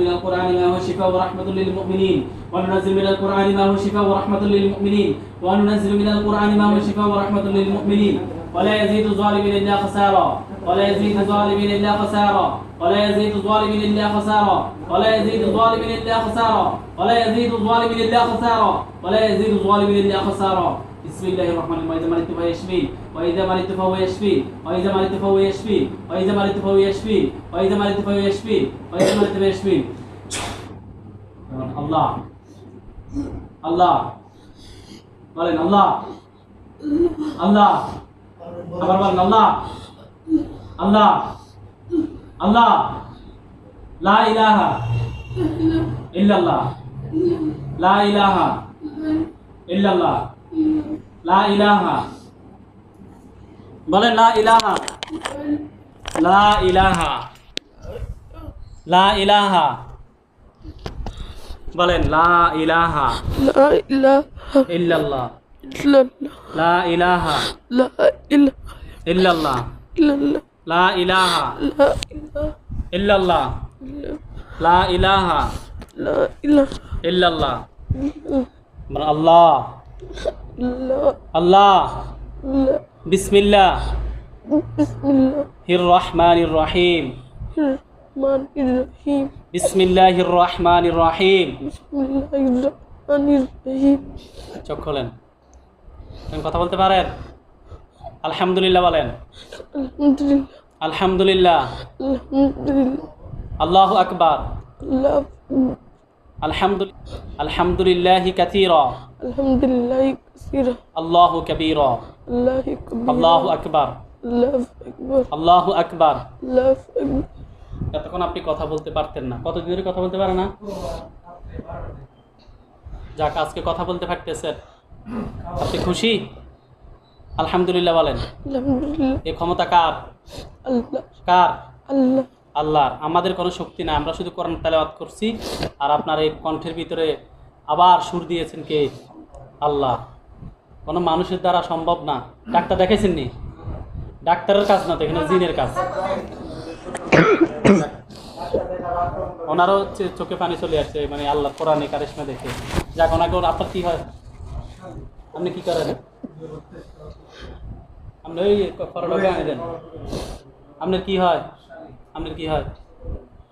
من القرآن ما هو شفاء ورحمة للمؤمنين. وننزل من القرآن ما هو شفاء ورحمة للمؤمنين. وننزل من القرآن ما هو شفاء ورحمة للمؤمنين. ولا يزيد الظالمين إلا خسارا. ولا يزيد الظالمين إلا خسارا. ولا يزيد الظالمين إلا خسارا. ولا يزيد الظالمين إلا خسارا. ولا يزيد الظالمين إلا خسارا. ولا يزيد الظالمين إلا خسارا. বিসমিল্লাহির রহমানির ওয়া ইযা মারিতু ফাহুয়া ইয়াশফিন ওয়া ইযা মারিতু ফাহুয়া ইয়াশফিন ওয়া ইযা মারিতু ফাহুয়া ইয়াশফিন ওয়া ইযা মারিতু ফাহুয়া ইয়াশফিন ওয়া আল্লাহ ইল্লাল্লাহ লা ইলাহা ইল্লাল্লাহ লা ইলাহা বলেন লা ইলাহা লা ইলাহা লা ইলাহা বলেন লা ইলাহা لا إله ইল্লাল্লাহ إلا الله লা ইলাহা لا إله ইল্লাল্লাহ إلا الله লা ইলাহা لا إله ইল্লাল্লাহ إلا লা ইলাহা لا إله ইল্লাল্লাহ إلا বলেন আল্লাহ الله আল্লাহ। বিসমিল্লাহ। হির রহমান রহিম বিসমিল্লাহ রহমান রহিম চোখ খোলেন। কথা বলতে পারেন? আলহামদুলিল্লাহ বলেন। আলহামদুলিল্লাহ। আলহামদুলিল্লাহ। আল্লাহ আকবার। আলহামদুলিল্লাহ এতক্ষণ আপনি কথা বলতে পারতেন না। কতদিন কথা বলতে পারেন না? যাক আজকে কথা বলতে পারতেছেন। আপনি খুশি? আলহামদুলিল্লাহ বলেন। এ ক্ষমতা কার? কার? আল্লাহ। আল্লাহর। আমাদের কোনো শক্তি নাই, আমরা শুধু কোরআন তেলাওয়াত করছি, আর আপনার এই কণ্ঠের ভিতরে আবার সুর দিয়েছেন কে? আল্লাহ। কোনো মানুষের দ্বারা সম্ভব না। ডাক্তার দেখেছেন নি ডাক্তারের কাজ না তো, এখানে জিনের কাজ। ওনারও চোখে পানি চলে আসছে মানে আল্লাহ কোরআনে কারিশমা দেখে। যাক, ওনাকে আপনার কি হয়? আপনি কি করেন? আপনি ওই আনে আপনার কি হয়? আপনার কি হয়?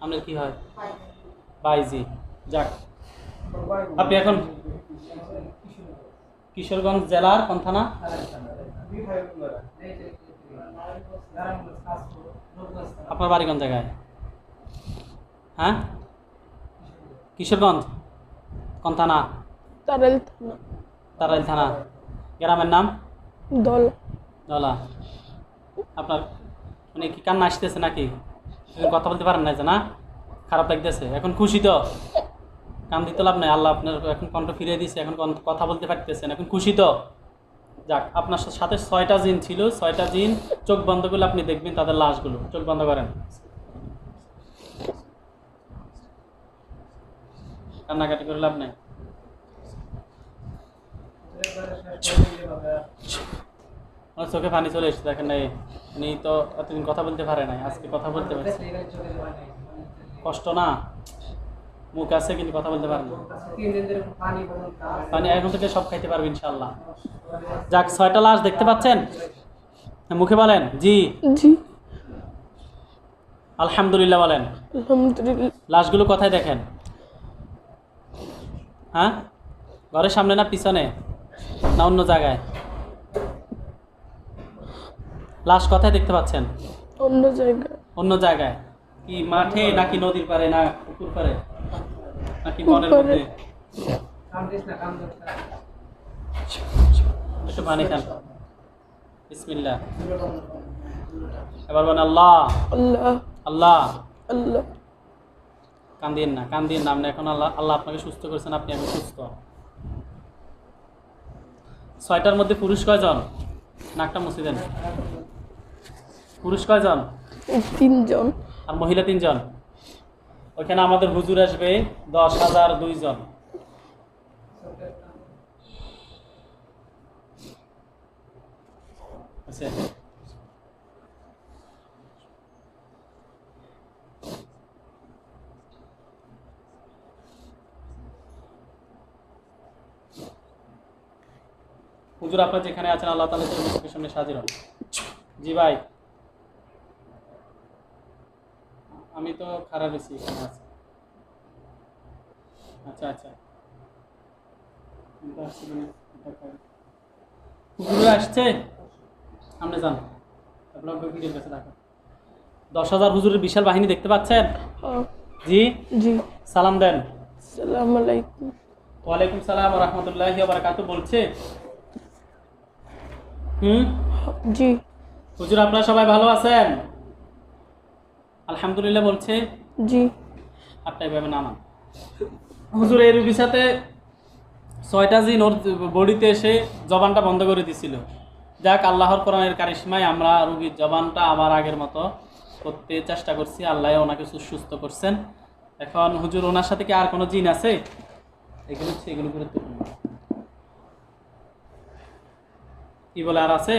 আপনার কি হয়? বাইজি যাক। আপনি এখন কিশোরগঞ্জ জেলার কোন থানা? আপনার বাড়ি কোন জায়গায়? হ্যাঁ? কিশোরগঞ্জ? কোন থানা? তারাল থানা। তারাইল থানা। গ্রামের নাম? দল। দলা। আপনার মানে কি কান্না আসতেছে নাকি? কথা বলতে পারেন না যে না খারাপ লাগতেছে এখন খুশি তো। কান দিতে লাভ নাই আল্লাহ আপনার এখন কণ্ঠ ফিরিয়ে দিয়েছে এখন কথা বলতে পারতেছেন এখন খুশি তো। যাক আপনার সাথে ছয়টা জিন ছিল ছয়টা জিন চোখ বন্ধ করলে আপনি দেখবেন তাদের লাশগুলো। চোখ বন্ধ করেন। কান্নাকাটি করে লাভ নাই। চোখে পানি চলে এসেছে দেখেন নাই উনি তো এতদিন কথা বলতে পারে নাই আজকে কথা বলতে পারছে। কষ্ট না? মুখ আছে কিন্তু কথা বলতে পারে না। পানি এখন থেকে সব খাইতে পারবে ইনশাল্লাহ যাক ছয়টা লাশ দেখতে পাচ্ছেন? মুখে বলেন জি। জি। আলহামদুলিল্লাহ বলেন। লাশগুলো কোথায় দেখেন? হ্যাঁ? ঘরের সামনে না পিছনে? না অন্য জায়গায়? লাশ কোথায় দেখতে পাচ্ছেন? অন্য জায়গায়। অন্য জায়গায়। কি মাঠে নাকি নদীর পারে না পুকুর পারে নাকি বনের মধ্যে? একটু পানি খান। বিসমিল্লাহ। এবার বলেন আল্লাহ। আল্লাহ। আল্লাহ। আল্লাহ। কান্দিয়েন না কান্দিয়েন না। আপনি এখন আল্লাহ আল্লাহ আপনাকে সুস্থ করেছেন আপনি আমি সুস্থ। ছয়টার মধ্যে পুরুষ কয়জন? নাকটা মুছে দেন। পুরুষ কয়জন তিনজন। আর মহিলা তিনজন। ওইখানে আমাদের হুজুর আসবে দশ হাজার দুইজন। হুজুর আপনার যেখানে আছেন আল্লাহ তালা সামনে সাজির জি ভাই। তো খারাপ বেশি এখানে আছি। আচ্ছা আচ্ছা। আসছি মানে সামনে যান। আপনার ভিডিওর কাছে রাখো দশ হাজার হুজুরের বিশাল বাহিনী দেখতে পাচ্ছেন? হ্যাঁ। জি? জি। সালাম দেন। সালাম আলাইকুম। ওয়ালাইকুম সালাম রহমতুল্লাহ বারাকাতু বলছে? হুম? জি। হুজুর আপনারা সবাই ভালো আছেন? আলহামদুলিল্লাহ বলছে। জি। আপনি এভাবে নামান। হুজুর এই রুগীর সাথে ছয়টা দিন ওর বডিতে এসে জবানটা বন্ধ করে দিছিল। যাক আল্লাহর কোরআনের কারিশমায় আমরা রুগীর জবানটা আবার আগের মতো করতে চেষ্টা করছি। আল্লাহ ওনাকে সুস্থ করছেন। এখন হুজুর ওনার সাথে কি আর কোনো জিন আছে? এগুলো হচ্ছে এগুলো গুরুত্বপূর্ণ কি বলে আর আছে?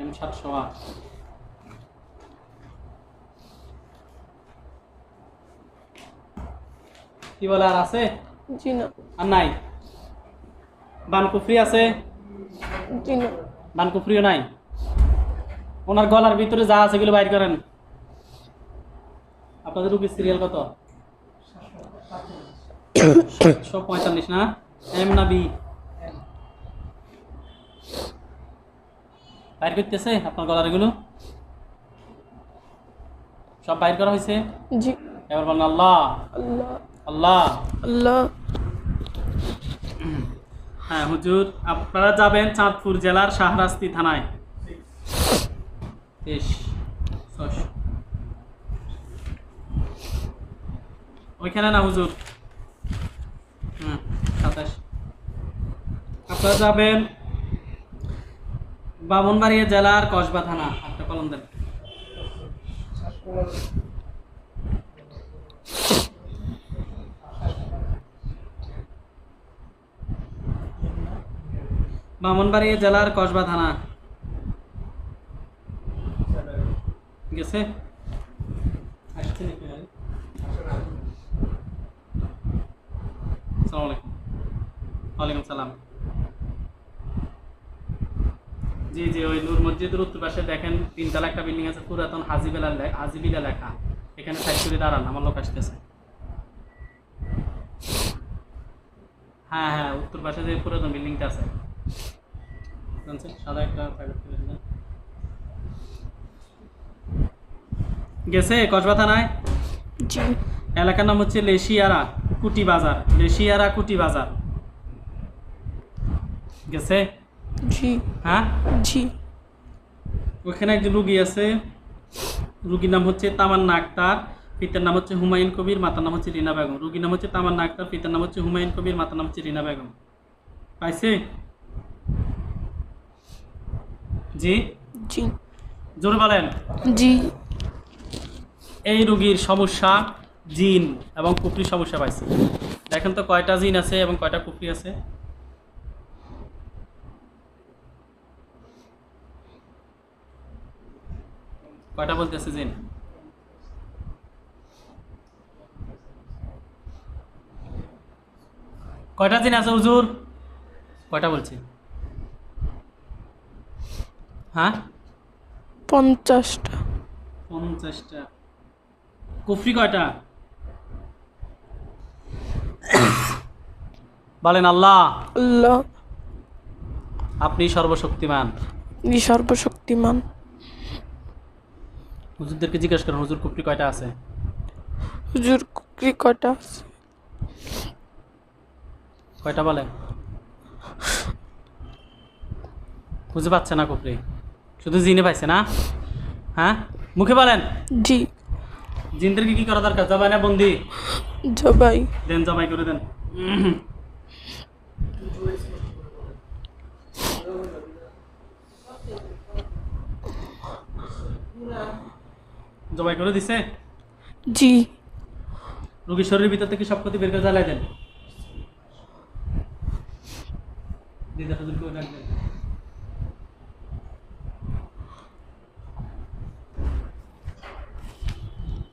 এম সাতশো আট কি বলে আর আছে? জি না। আর নাই? বানকুফরি আছে? জি না। বানকুফরিও নাই? ওনার গলার ভিতরে যা আছে এগুলো বাইর করেন। আপনাদের রুগীর সিরিয়াল কত? সব পঁয়তাল্লিশ না? এম না বি? বাইর করতেছে আপনার গলার এগুলো? সব বাইর করা হয়েছে? জি। এবার বলেন আল্লাহ। আল্লাহ। আল্লাহ। আল্লাহ। হ্যাঁ হুজুর আপনারা যাবেন চাঁদপুর জেলার শাহরাস্তি থানায়। ওইখানে না হুজুর? হুম সাতাশ। আপনারা যাবেন বামনবাড়িয়া জেলার কসবা থানা একটা কলম দেন। বামনবাড়িয়া জেলার কসবা থানা। গেছে? জি জি, ওই নূর মসজিদের উত্তর পাশে দেখেন তিনতলা একটা বিল্ডিং আছে, পুরাতন হাজিবেলা হাজিবিলা লেখা। এখানে করে দাঁড়ান, আমার লোক আসতেছে। হ্যাঁ হ্যাঁ উত্তর পাশে যে পুরাতন বিল্ডিংটা আছে। জানছেন? সাদা একটা প্রাইভেট কলেজ গেছে কসবা থানায়? এলাকার নাম হচ্ছে লেশিয়ারা কুটি বাজার লেশিয়ারা কুটি বাজার। গেছে? জি। হ্যাঁ? জি। ওখানে একজন রুগী আছে। রুগীর নাম হচ্ছে তামান্না আক্তার পিতার নাম হচ্ছে হুমায়ুন কবির মাতার নাম হচ্ছে রিনা বেগম। রুগীর নাম হচ্ছে তামান্না আক্তার পিতার নাম হচ্ছে হুমায়ুন কবির মাতার নাম হচ্ছে রিনা বেগম। পাইছে? জি? জি। জোরে বলেন। জি। এই রোগীর সমস্যা জিন এবং কুফরি সমস্যা পাইছে। দেখেন তো কয়টা জিন আছে এবং কয়টা কুফরি আছে? কয়টা বলতেছে জিন? কয়টা জিন আছে হুজুর? কয়টা বলছি? হ্যাঁ? পঞ্চাশটা। পঞ্চাশটা। কুফরি কয়টা? বলেন আল্লাহ। আল্লাহ। আপনি সর্বশক্তিমান। আপনি সর্বশক্তিমান। হুজুরদেরকে জিজ্ঞাসা করেন হুজুর কুফরি কয়টা আছে? হুজুর কুকরি কয়টা আছে? কয়টা বলে? বুঝতে পারছে না কুফরি। শুধু জিনে পাইছে না? হ্যাঁ? মুখে বলেন। জি। জিনদেরকে কি করা দরকার? জবাই না বন্দি? জবাই। দেন জবাই করে দেন। জবাই করে দিছে? জি। রোগীর শরীরের ভিতর থেকে সব ক্ষতি বের করে জ্বালাই দেন। দূর করে রাখবেন।